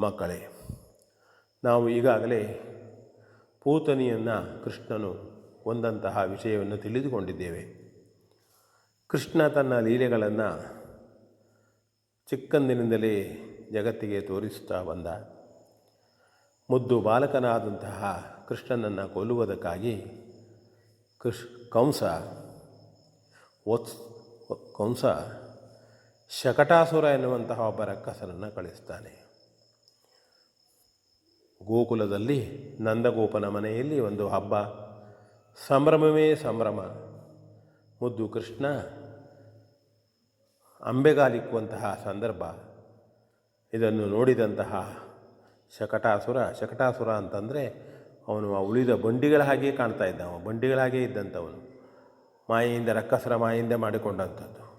ಮಕ್ಕಳೇ, ನಾವು ಈಗಾಗಲೇ ಪೂತನಿಯನ್ನು ಕೃಷ್ಣನು ಒಂದಂತಹ ವಿಷಯವನ್ನು ತಿಳಿದುಕೊಂಡಿದ್ದೇವೆ. ಕೃಷ್ಣ ತನ್ನ ಲೀಲೆಗಳನ್ನು ಚಿಕ್ಕಂದಿನಿಂದಲೇ ಜಗತ್ತಿಗೆ ತೋರಿಸುತ್ತಾ ಬಂದ. ಮುದ್ದು ಬಾಲಕನಾದಂತಹ ಕೃಷ್ಣನನ್ನು ಕೊಲ್ಲುವುದಕ್ಕಾಗಿ ಕೃಷ್ ಕಂಸ ಒತ್ಸ್ ಕಂಸ ಶಕಟಾಸುರ ಎನ್ನುವಂತಹ ಒಬ್ಬ ರಕ್ಕಸನನ್ನು ಕಳಿಸ್ತಾನೆ. ಗೋಕುಲದಲ್ಲಿ ನಂದಗೋಪನ ಮನೆಯಲ್ಲಿ ಒಂದು ಹಬ್ಬ. ಸಂಭ್ರಮವೇ ಸಂಭ್ರಮ. ಮುದ್ದು ಕೃಷ್ಣ ಅಂಬೆಗಾಲಿಕ್ಕುವಂತಹ ಸಂದರ್ಭ. ಇದನ್ನು ನೋಡಿದಂತಹ ಶಕಟಾಸುರ ಶಕಟಾಸುರ ಅಂತಂದರೆ ಅವನು ಆ ಉಳಿದ ಬಂಡಿಗಳ ಹಾಗೆ ಕಾಣ್ತಾ ಇದ್ದ. ಅವನು ಬಂಡಿಗಳ ಹಾಗೆ ಇದ್ದಂಥವನು. ಮಾಯೆಯಿಂದ ರಕ್ಕಸರ ಮಾಯೆಯಿಂದ ಮಾಡಿಕೊಂಡಂಥದ್ದು.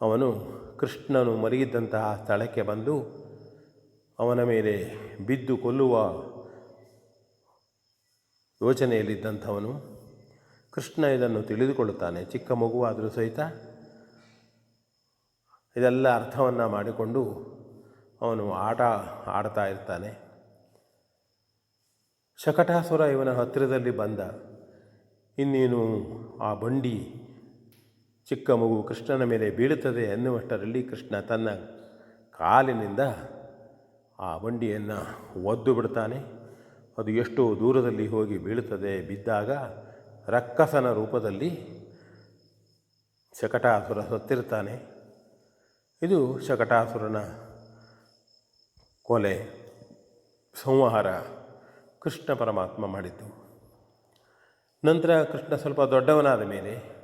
ಅವನು ಕೃಷ್ಣನು ಮಲಗಿದ್ದಂತಹ ಸ್ಥಳಕ್ಕೆ ಬಂದು ಅವನ ಮೇಲೆ ಬಿದ್ದು ಕೊಲ್ಲುವ ಯೋಚನೆಯಲ್ಲಿದ್ದಂಥವನು ಕೃಷ್ಣ ಇದನ್ನು ತಿಳಿದುಕೊಳ್ಳುತ್ತಾನೆ. ಚಿಕ್ಕ ಮಗುವಾದರೂ ಸಹಿತ ಇದೆಲ್ಲ ಅರ್ಥವನ್ನು ಮಾಡಿಕೊಂಡು ಅವನು ಆಟ ಆಡ್ತಾ ಇರ್ತಾನೆ. ಶಕಟಾಸುರ ಇವನ ಹತ್ತಿರದಲ್ಲಿ ಬಂದ. ಇನ್ನೇನು ಆ ಬಂಡಿ ಚಿಕ್ಕ ಮಗು ಕೃಷ್ಣನ ಮೇಲೆ ಬೀಳುತ್ತದೆ ಎನ್ನುವಷ್ಟರಲ್ಲಿ ಕೃಷ್ಣ ತನ್ನ ಕಾಲಿನಿಂದ ಆ ಬಂಡಿಯನ್ನು ಒದ್ದು ಬಿಡ್ತಾನೆ. ಅದು ಎಷ್ಟು ದೂರದಲ್ಲಿ ಹೋಗಿ ಬೀಳುತ್ತದೆ. ಬಿದ್ದಾಗ ರಕ್ಕಸನ ರೂಪದಲ್ಲಿ ಶಕಟಾಸುರ ಸತ್ತಿರ್ತಾನೆ. ಇದು ಶಕಟಾಸುರನ ಕೊಲೆ, ಸಂಹಾರ ಕೃಷ್ಣ ಪರಮಾತ್ಮ ಮಾಡಿದ್ದು. ನಂತರ ಕೃಷ್ಣ ಸ್ವಲ್ಪ ದೊಡ್ಡವನಾದ ಮೇಲೆ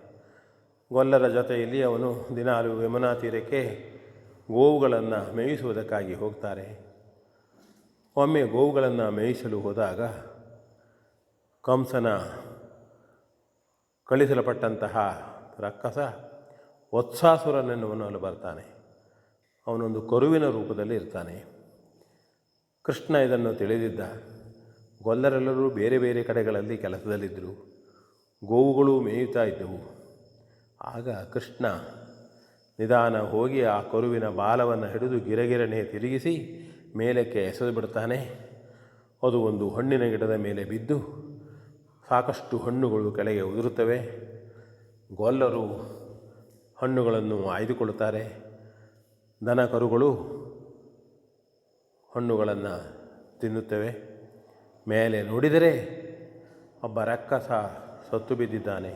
ಗೊಲ್ಲರ ಜೊತೆಯಲ್ಲಿ ಅವನು ದಿನಾಲು ಯಮುನಾ ತೀರಕ್ಕೆ ಗೋವುಗಳನ್ನು ಮೇಯಿಸುವುದಕ್ಕಾಗಿ ಹೋಗ್ತಾರೆ. ಒಮ್ಮೆ ಗೋವುಗಳನ್ನು ಮೇಯಿಸಲು ಹೋದಾಗ ಕಂಸನ ಕಳಿಸಲ್ಪಟ್ಟಂತಹ ರಕ್ಕಸ ವತ್ಸಾಸುರನೆನ್ನುವನು ಅಲ್ಲಿ ಬರ್ತಾನೆ. ಅವನೊಂದು ಕರುವಿನ ರೂಪದಲ್ಲಿ ಇರ್ತಾನೆ. ಕೃಷ್ಣ ಇದನ್ನು ತಿಳಿದಿದ್ದ. ಗೊಲ್ಲರೆಲ್ಲರೂ ಬೇರೆ ಬೇರೆ ಕಡೆಗಳಲ್ಲಿ ಕೆಲಸದಲ್ಲಿದ್ದರು. ಗೋವುಗಳು ಮೇಯುತ್ತಾ ಇದ್ದವು. ಆಗ ಕೃಷ್ಣ ನಿಧಾನ ಹೋಗಿ ಆ ಕರುವಿನ ಬಾಲವನ್ನು ಹಿಡಿದು ಗಿರಗಿರನೆ ತಿರುಗಿಸಿ ಮೇಲಕ್ಕೆ ಎಸೆದು ಬಿಡ್ತಾನೆ ಅದು ಒಂದು ಹಣ್ಣಿನ ಗಿಡದ ಮೇಲೆ ಬಿದ್ದು ಸಾಕಷ್ಟು ಹಣ್ಣುಗಳು ಕೆಳಗೆ ಉದುರುತ್ತವೆ. ಗೊಲ್ಲರು ಹಣ್ಣುಗಳನ್ನು ಆಯ್ದುಕೊಳ್ಳುತ್ತಾರೆ. ದನ ಕರುಗಳು ಹಣ್ಣುಗಳನ್ನು ತಿನ್ನುತ್ತವೆ. ಮೇಲೆ ನೋಡಿದರೆ ಒಬ್ಬ ರಕ್ಕಸ ಸತ್ತು ಬಿದ್ದಿದ್ದಾನೆ.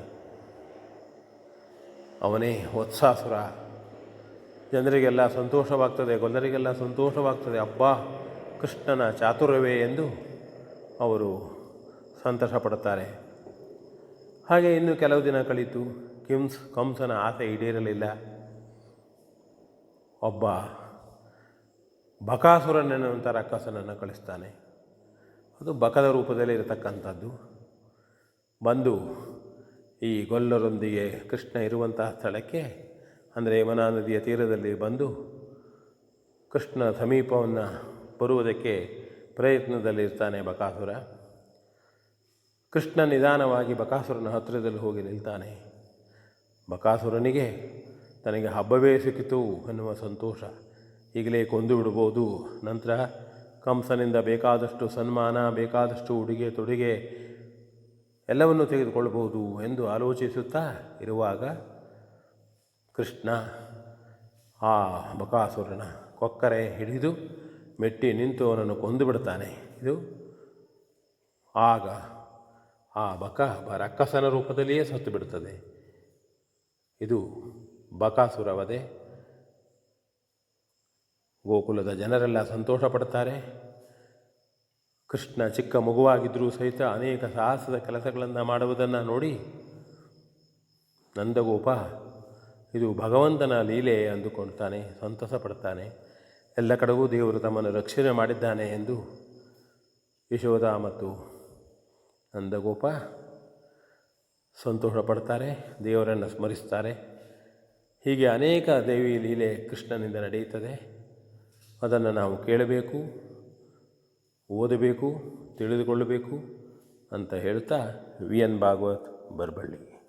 ಅವನೇ ವತ್ಸಾಸುರ. ಜನರಿಗೆಲ್ಲ ಸಂತೋಷವಾಗ್ತದೆ ಗೊಲ್ಲರಿಗೆಲ್ಲ ಸಂತೋಷವಾಗ್ತದೆ. ಅಬ್ಬಾ, ಕೃಷ್ಣನ ಚಾತುರ್ಯವೇ ಎಂದು ಅವರು ಸಂತೋಷ ಪಡುತ್ತಾರೆ ಹಾಗೆ ಇನ್ನು ಕೆಲವು ದಿನ ಕಳೀತು. ಕಿಮ್ಸ್, ಕಂಸನ ಆಸೆ ಈಡೇರಲಿಲ್ಲ. ಒಬ್ಬ ಬಕಾಸುರನೆನ್ನುವಂಥ ರಕ್ಕಸನನ್ನು ಕಳಿಸ್ತಾನೆ. ಅದು ಬಕದ ರೂಪದಲ್ಲಿ ಇರತಕ್ಕಂಥದ್ದು. ಬಂದು ಈ ಗೊಲ್ಲರೊಂದಿಗೆ ಕೃಷ್ಣ ಇರುವಂತಹ ಸ್ಥಳಕ್ಕೆ ಅಂದರೆ ಯಮುನಾ ನದಿಯ ತೀರದಲ್ಲಿ ಬಂದು ಕೃಷ್ಣ ಸಮೀಪವನ್ನು ಬರುವುದಕ್ಕೆ ಪ್ರಯತ್ನದಲ್ಲಿರ್ತಾನೆ ಬಕಾಸುರ. ಕೃಷ್ಣ ನಿಧಾನವಾಗಿ ಬಕಾಸುರನ ಹತ್ತಿರದಲ್ಲಿ ಹೋಗಿ ನಿಲ್ತಾನೆ. ಬಕಾಸುರನಿಗೆ ತನಗೆ ಹಬ್ಬವೇ ಸಿಕ್ಕಿತು ಎನ್ನುವ ಸಂತೋಷ ಈಗಲೇ ಕೊಂದು ಬಿಡ್ಬೋದು. ನಂತರ ಕಂಸನಿಂದ ಬೇಕಾದಷ್ಟು ಸನ್ಮಾನ, ಬೇಕಾದಷ್ಟು ಉಡುಗೆ, ತೊಡುಗೆ ಎಲ್ಲವನ್ನು ತೆಗೆದುಕೊಳ್ಳಬಹುದು ಎಂದು ಆಲೋಚಿಸುತ್ತಾ ಇರುವಾಗ ಕೃಷ್ಣ. ಆ ಬಕಾಸುರನ ಕೊಕ್ಕರೆ ಹಿಡಿದು ಮೆಟ್ಟಿ ನಿಂತು ಅವನನ್ನು ಕೊಂದು ಬಿಡ್ತಾನೆ. ಇದು ಆಗ ಆ ಬಕ ರಕ್ಕಸನ ರೂಪದಲ್ಲಿಯೇ ಸತ್ತು ಬಿಡುತ್ತದೆ ಇದು ಬಕಾಸುರವದೆ. ಗೋಕುಲದ ಜನರೆಲ್ಲ ಸಂತೋಷ ಪಡ್ತಾರೆ. ಕೃಷ್ಣ ಚಿಕ್ಕ ಮಗುವಾಗಿದ್ದರೂ ಸಹಿತ ಅನೇಕ ಸಾಹಸದ ಕೆಲಸಗಳನ್ನು ಮಾಡುವುದನ್ನು ನೋಡಿ ನಂದಗೋಪ ಇದು ಭಗವಂತನ ಲೀಲೆ ಅಂದುಕೊಳ್ತಾನೆ ಸಂತಸ ಪಡ್ತಾನೆ ಎಲ್ಲ ಕಡೆಗೂ ದೇವರು ತಮ್ಮನ್ನು ರಕ್ಷಣೆ ಮಾಡಿದ್ದಾನೆ ಎಂದು ಯಶೋಧ ಮತ್ತು ನಂದಗೋಪ ಸಂತೋಷ ಪಡ್ತಾರೆ ದೇವರನ್ನು ಸ್ಮರಿಸ್ತಾರೆ. ಹೀಗೆ ಅನೇಕ ದೇವಿ ಲೀಲೆ ಕೃಷ್ಣನಿಂದ ನಡೆಯುತ್ತದೆ. ಅದನ್ನು ನಾವು ಕೇಳಬೇಕು, ಓದಬೇಕು, ತಿಳಿದುಕೊಳ್ಳಬೇಕು ಅಂತ ಹೇಳ್ತಾ ವಿ ಎನ್ ಭಾಗವತ್ ಬರಬಳ್ಳಿ.